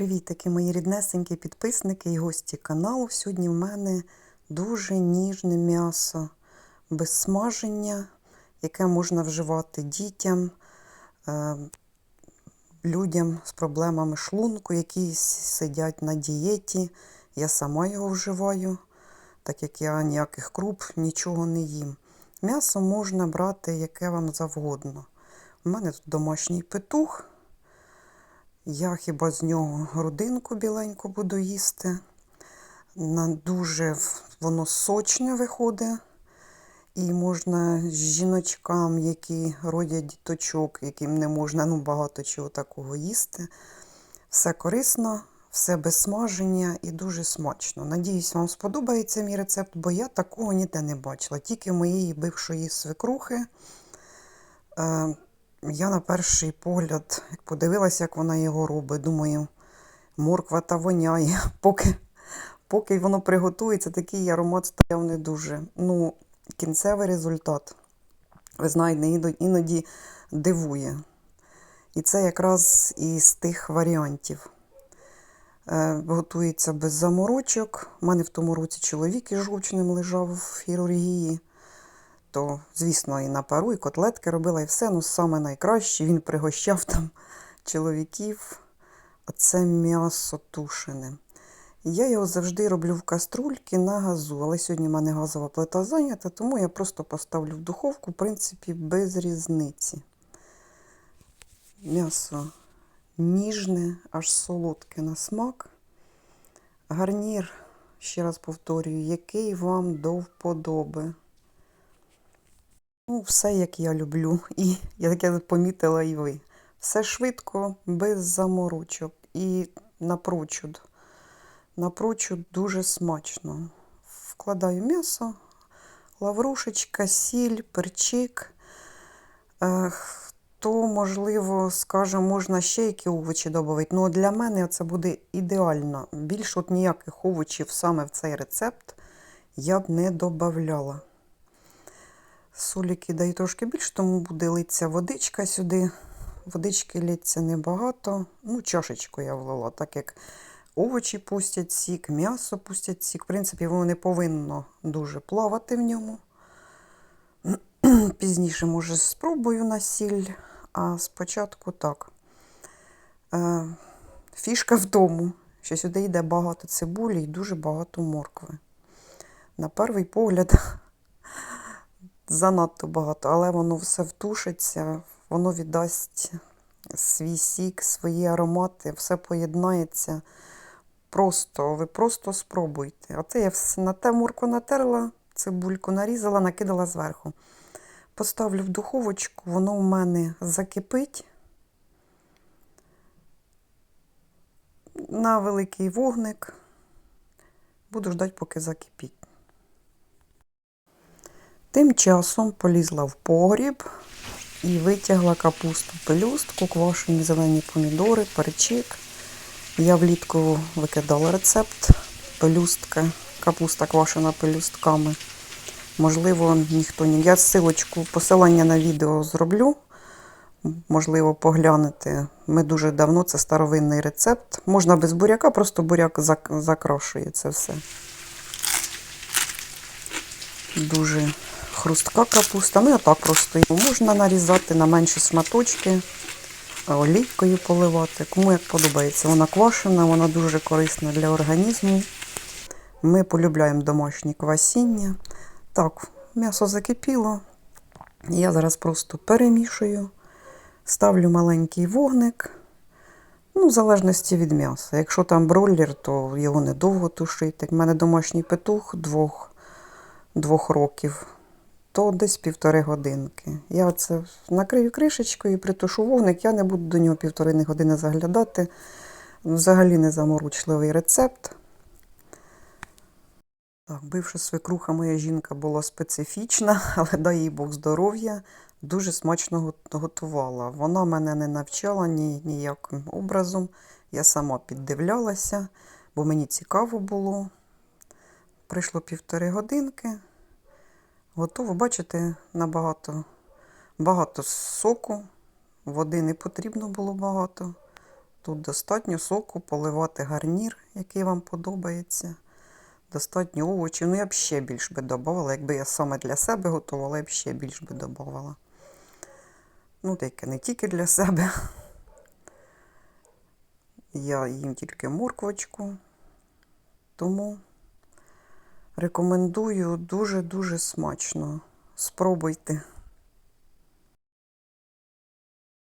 Привітики, мої ріднесенькі підписники і гості каналу. Сьогодні в мене дуже ніжне м'ясо без смаження, яке можна вживати дітям, е, людям з проблемами шлунку, які сидять на дієті. Я сама його вживаю, так як я ніяких круп, нічого не їм. М'ясо можна брати яке вам завгодно. У мене тут домашній петух. Я хіба з нього грудинку біленьку буду їсти. На дуже воно сочне виходить. І можна жіночкам, які родять діточок, яким не можна ну, багато чого такого їсти. Все корисно, все без смаження і дуже смачно. Надіюсь, вам сподобається мій рецепт, бо я такого ніде не бачила. Тільки моєї бившої свекрухи. Я на перший погляд, як подивилася, як вона його робить, думаю, морква та воняє. Поки, поки воно приготується, такий аромат стояв не дуже. Ну, кінцевий результат, ви знаєте, іноді дивує. І це якраз із тих варіантів. Е, готується без заморочок. У мене в тому році чоловік із жовчним лежав в хірургії то, звісно, і на пару, і котлетки робила, і все. Ну, саме найкраще. Він пригощав там чоловіків. А це м'ясо тушене. Я його завжди роблю в каструльки на газу, але сьогодні в мене газова плита зайнята, тому я просто поставлю в духовку, в принципі, без різниці. М'ясо ніжне, аж солодке на смак. Гарнір, ще раз повторюю, який вам до вподоби. Ну, все, як я люблю. І я таке помітила і ви. Все швидко, без заморочок. І напрочуд. Напрочуд дуже смачно. Вкладаю м'ясо, лаврушечка, сіль, перчик. Е, Хто, можливо, скаже, можна ще які овочі додати. Ну, для мене це буде ідеально. Більше от ніяких овочів саме в цей рецепт я б не додавала. Солі кидаю трошки більше, тому буде литися водичка сюди. Водички лється небагато. Ну, чашечку я влила, так як овочі пустять сік, м'ясо пустять сік. В принципі, воно не повинно дуже плавати в ньому. Пізніше, може, спробую на сіль, а спочатку так. Е, Фішка в тому, що сюди йде багато цибулі і дуже багато моркви. На перший погляд, занадто багато, але воно все втушиться, воно віддасть свій сік, свої аромати, все поєднається. Просто, ви просто спробуйте. Оце я все на те морку натерла, цибульку нарізала, накидала зверху. Поставлю в духовочку, воно у мене закипить на великий вогник. Буду ждати, поки закипить. Тим часом полізла в погріб і витягла капусту пелюстку, квашені зелені помідори, перчик. Я влітку викидала рецепт пелюстка, капуста квашена пелюстками. Можливо, ніхто не. Я силочку, посилання на відео зроблю. Можливо, поглянете. Ми дуже давно, це старовинний рецепт. Можна без буряка, просто буряк закрашує це все. Дуже хрустка капуста. Ну, і так просто його можна нарізати на менші шматочки, олійкою поливати. Кому як подобається. Вона квашена, вона дуже корисна для організму. Ми полюбляємо домашні квасіння. Так, м'ясо закипіло. Я зараз просто перемішую, ставлю маленький вогник. Ну, в залежності від м'яса. Якщо там бройлер, то його недовго тушити. У мене домашній петух двох, двох років, то десь півтори годинки. Я це накрию кришечкою, і притушу вогник, я не буду до нього півтори години заглядати. Взагалі не заморочливий рецепт. Так, бивша свекруха моя жінка була специфічна, але дай їй Бог здоров'я, дуже смачно готувала. Вона мене не навчала ні, ніяким образом. Я сама піддивлялася, бо мені цікаво було. Прийшло півтори годинки. Готово, бачите, набагато багато соку, води не потрібно було багато. Тут достатньо соку, поливати гарнір, який вам подобається. Достатньо овочів. Ну, я б ще більш би додавала. Якби я саме для себе готувала, я б ще більш би додавала. Ну, таке не тільки для себе. Я їм тільки морквочку. Тому рекомендую дуже-дуже смачно. Спробуйте.